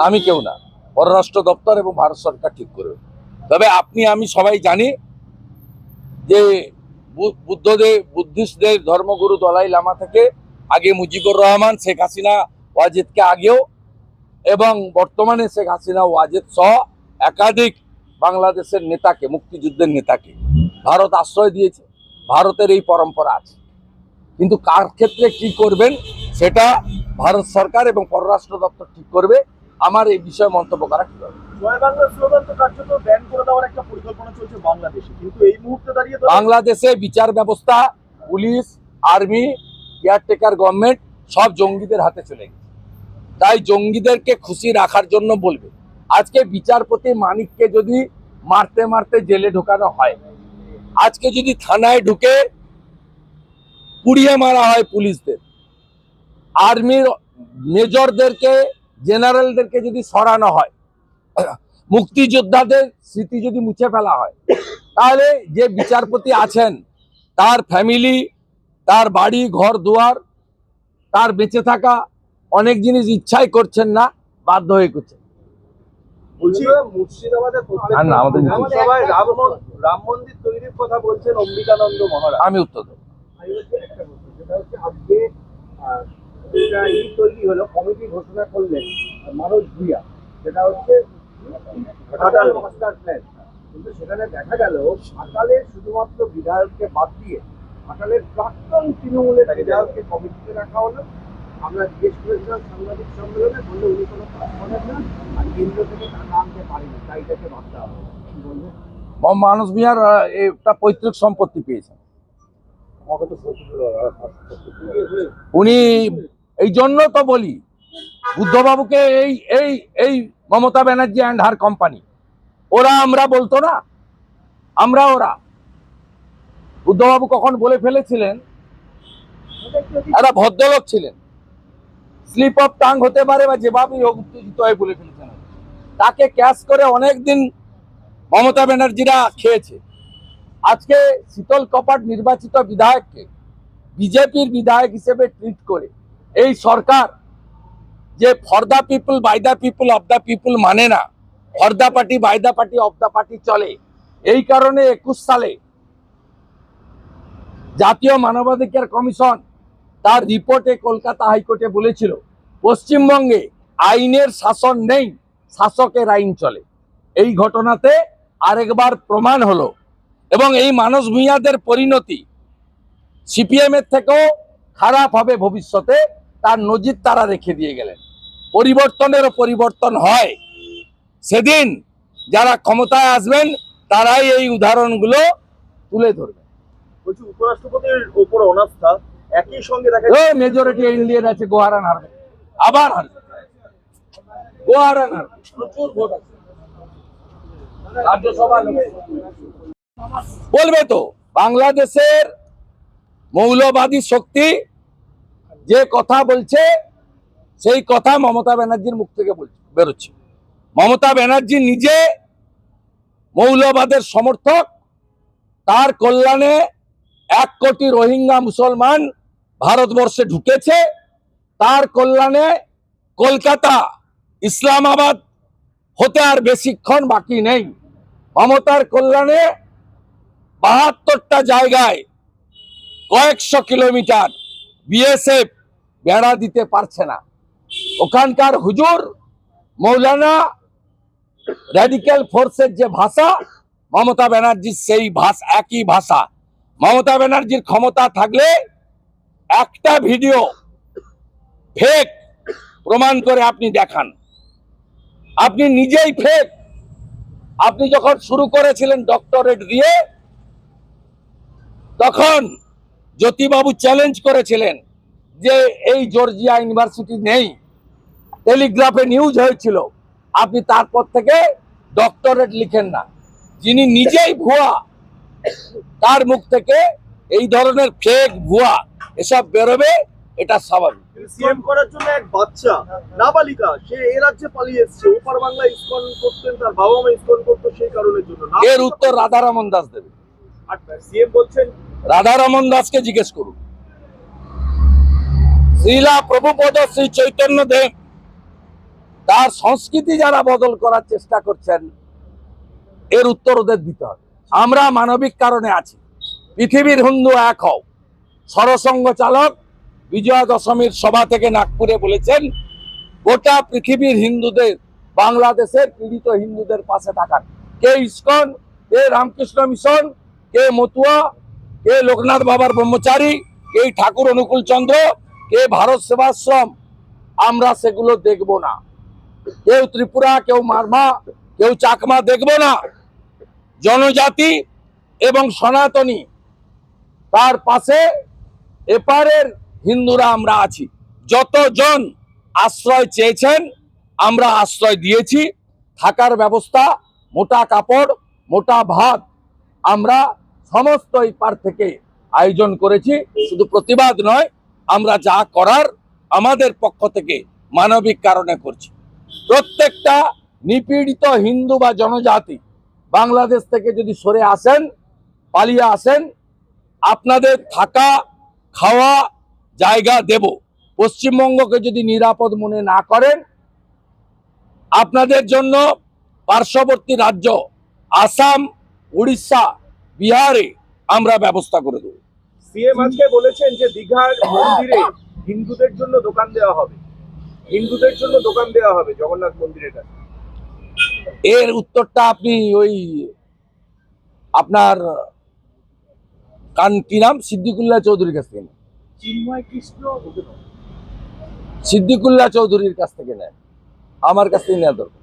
আমি কেউ না। পররাষ্ট্র দপ্তর এবং ভারত সরকার ঠিক করবে। তবে আপনি, আমি সবাই জানি যে বু- বুদ্ধদেব বুদ্ধিস্টদের ধর্মগুরু দলাই লামা থেকে আগে মুজিবুর রহমান, শেখ হাসিনা, ওয়াজেদকে আগেও এবং বর্তমানে শেখ হাসিনা, ওয়াজেদ সহ একাধিক বাংলাদেশের নেতাকে, মুক্তিযুদ্ধের নেতাকে ভারত আশ্রয় দিয়েছে। ভারতের এই পরম্পরা আছে। কিন্তু কার ক্ষেত্রে কি করবেন, সেটা ভারত সরকার এবং পররাষ্ট্র দপ্তর ঠিক করবে। আমার এই বিষয়ে মন্তব্য করা ঠিক হবে। তো বাংলাদেশে বিচার ব্যবস্থা পুলিশ আর্মি কেয়ারটেকার গভর্নমেন্ট সব জঙ্গিদের হাতে চলে গেছে। তাই জঙ্গিদেরকে খুশি রাখার জন্য বলবে আজকে বিচারপতি মানিককে যদি মারতে মারতে জেলে ঢোকানো হয় আজকে যদি থানায় ঢুকে পুড়িয়ে মারা হয় পুলিশদের আর্মির মেজরদেরকে জেনারেলদেরকে যদি সরানো হয় মুক্তিযোদ্ধাদের স্মৃতি যদি মুছে ফেলা হয় তাহলে যে বিচারপতি আছেন তার ফ্যামিলি তার বাড়ি ঘর দুয়ার তার বেঁচে থাকা অনেক জিনিস ইচ্ছাই করছেন না বাধ্য হয়ে করছেন। আমি উত্তর দেবো। আমি বলছি একটা প্রশ্ন, সেটা হচ্ছে আজকে আহ, একটা ই তৈরি হলো কমিটি ঘোষণা করলেন মানস ভুইয়া। সেটা হচ্ছে ঘাটাল মাস্টার প্ল্যান। কিন্তু সেখানে দেখা গেল ঘাটালের শুধুমাত্র বিধায়ককে বাদ দিয়ে ঘাটালের প্রাক্তন তৃণমূলের বিধায়ককে কমিটিতে রাখা হলো। আমরা জিজ্ঞেস করেছিলাম সাংবাদিক সম্মেলনে বললে উনি কোনো কাজ করেন না আর কেন্দ্র থেকে টাকা আনতে পারেনি তাই এটাকে ভাবতে হবে কি বলবেন? মোহাম্মদ মিয়ার একটা পৈতৃক সম্পত্তি পেয়েছেন। আমাকে তো উনি এই জন্য তো বলি, বুদ্ধবাবুকে এই এই এই Mamata Banerjee and her company ওরা আমরা বলতো না, আমরা ওরা। বুদ্ধবাবু কখন বলে ফেলেছিলেন? ভদ্রলোক ছিলেন। স্লিপ অফ টাং হতে পারে বা যেভাবেই হোক, উত্তেজিত হয়ে বলে ফেলেছেন। তাকে ক্যাশ করে অনেক দিন মমতা ব্যানার্জিরা খেয়েছে। আজকে শীতল কপাট নির্বাচিত বিধায়ককে, বিজেপির বিধায়ক হিসেবে ট্রিট করে এই সরকার যে for the people by the people of the people মানে না for the party by the party of the party চলে। এই কারণে একুশ সালে জাতীয় মানবাধিকার কমিশন তার রিপোর্টে কলকাতা হাইকোর্টে বলেছিল, পশ্চিমবঙ্গে আইনের শাসন নেই, শাসকের আইন চলে। এই ঘটনাতে আরেকবার প্রমাণ হলো এবং এই মানস ভূঁইয়াদের পরিণতি সিপিএমের থেকেও খারাপ হবে ভবিষ্যতে। তার নজির তারা রেখে দিয়ে গেলেন। পরিবর্তনেরও পরিবর্তন হয়। সেদিন যারা ক্ষমতায় আসবেন তারাই এই উদাহরণগুলো তুলে ধরবে উপরাষ্ট্রপতির ওপর অনাস্থা একই সঙ্গে মেজরিটি ইন্ডিয়ান আছে গোহারান হারবে আবার হারবে গোহারান হারবে প্রচুর ভোট আছে। রাজ্যসভা বলবে তো বাংলাদেশের মৌলবাদী শক্তি যে কথা বলছে, সেই কথা মমতা ব্যানার্জির মুখ থেকে বেরোচ্ছে। মমতা ব্যানার্জি নিজে মৌলবাদের সমর্থক, তার কল্যাণে এক কোটি রোহিঙ্গা মুসলমান ভারতবর্ষে ঢুকেছে। তার কল্যাণে কলকাতা, ইসলামাবাদ হতে আর বেশিক্ষণ বাকি নেই। মমতার কল্যাণে বাহাত্তরটা জায়গায় কয়েকশো কিলোমিটার বিএসএফ বেড়া দিতে পারছে না। ওখানকার হুজুর মৌলানা র্যাডিক্যাল ফোর্সের যে ভাষা, মমতা ব্যানার্জির সেই ভাষা, একই ভাষা। মমতা ব্যানার্জির ক্ষমতা থাকলে একটা ভিডিও ফেক প্রমাণ করে আপনি দেখান। আপনি নিজেই ফেক আপনি যখন শুরু করেছিলেন ডক্টরেট দিয়ে, তখন জ্যোতিবাবু চ্যালেঞ্জ করেছিলেন যে এই জর্জিয়া ইউনিভার্সিটি নেই। টেলিগ্রাফে নিউজ হয়েছিল। আপনি তারপর থেকে ডক্টরেট লিখেন না। যিনি নিজেই ভুয়া তার মুখ থেকে এই ধরনের ফেক ভুয়া এসব বেরোবে এটা স্বাভাবিক। সিএম করার জন্য এক বাচ্চা নাবালিকা সে এ রাজ্যে পালিয়ে এসেছে। ওপার বাংলা ইসকন করতেন তার বাবা মা ইসকন করতো সেই কারণের জন্য। এর উত্তর রাধারমন দাস দেবে। সিএম বলছেন রাধারমন দাসকে জিজ্ঞেস করুন। শ্রীলা প্রভুপদ শ্রী চৈতন্য দেব, তার সংস্কৃতি যারা বদল করার চেষ্টা করছেন, এর উত্তর ওদের দিতে হবে। আমরা মানবিক কারণে আছি। পৃথিবীর হিন্দু এক হও। সরসঙ্গ চালক বিজয়া দশমীর সভা থেকে নাগপুরে বলেছেন, গোটা পৃথিবীর হিন্দুদের, বাংলাদেশের পীড়িত হিন্দুদের পাশে থাকার। কে ইস্কন, কে রামকৃষ্ণ মিশন, কে মতুয়া কে লোকনাথ বাবার ব্রহ্মচারী, কে ঠাকুর অনুকূল চন্দ্র, কে ভারত সেবাশ্রম, আমরা সেগুলো দেখব না। কেউ ত্রিপুরা, কেউ মারমা, কেউ চাকমা দেখব না। জনজাতি এবং সনাতনী, তার পাশে এপারের হিন্দুরা আমরা আছি। যতজন আশ্রয় চেয়েছেন, আমরা আশ্রয় দিয়েছি। থাকার ব্যবস্থা, মোটা কাপড়, মোটা ভাত, আমরা সমস্ত এই পার থেকে আয়োজন করেছি। শুধু প্রতিবাদ নয়, আমরা যা করার আমাদের পক্ষ থেকে মানবিক কারণে করছি। প্রত্যেকটা নিপীড়িত হিন্দু বা জনজাতি বাংলাদেশ থেকে যদি সরে আসেন, পালিয়ে আসেন, আপনাদের থাকা, খাওয়া, জায়গা দেব। পশ্চিমবঙ্গকে যদি নিরাপদ মনে না করেন, আপনাদের জন্য পার্শ্ববর্তী রাজ্য, আসাম, উড়িষ্যা বিহারে আমরা ব্যবস্থা করে দেব। সিএম আজকে বলেছেন যে দীঘার মন্দিরে হিন্দুদের জন্য দোকান দেওয়া হবে। হিন্দুদের জন্য দোকান দেওয়া হবে জগন্নাথ মন্দিরের কাছে। এর উত্তরটা আপনি ওই আপনার কান কি নাম? সিদ্দিকুল্লাহ চৌধুরীর কাছ থেকে নেন। সিদ্দিকুল্লাহ চৌধুরীর কাছ থেকে নেন। আমার কাছ থেকে নেওয়া দরকার।